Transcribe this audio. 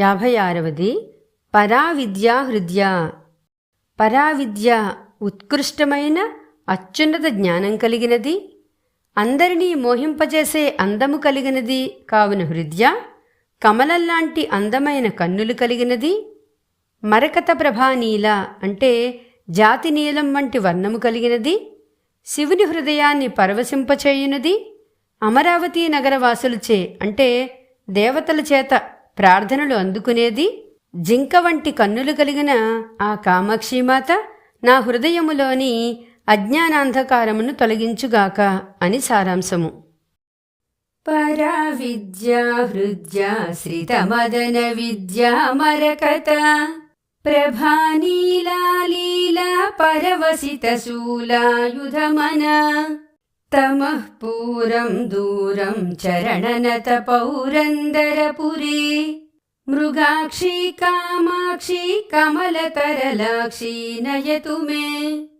యాభై ఆరవది పరావిద్యా హృద్య. పరావిద్య ఉత్కృష్టమైన అత్యున్నత జ్ఞానం కలిగినది. అందరినీ మోహింపజేసే అందము కలిగినది కావున హృద్య. కమలంలాంటి అందమైన కన్నులు కలిగినది. మరకత ప్రభానీల అంటే జాతి నీలం వంటి వర్ణము కలిగినది. శివుని హృదయాన్ని పరవశింపచేయునది. అమరావతి నగరవాసులచే అంటే దేవతల చేత ప్రార్థనలు అందుకునేది జింక వంటి కన్నులు కలిగిన ఆ కామాక్షిమాత నా హృదయములోని అజ్ఞానాంధకారమును తొలగించుగాక అని సారాంశము. పరా విద్యా హృద్యా శ్రితమదన విద్యా మరకత ప్రభానీలాలీలా పరవసిత శూలాయుధమన तमः पूरम् दूरम् चरणनत पौरन्दरपुरी। मृगाक्षी कामाक्षी कमलतरलाक्षी नयतु मे।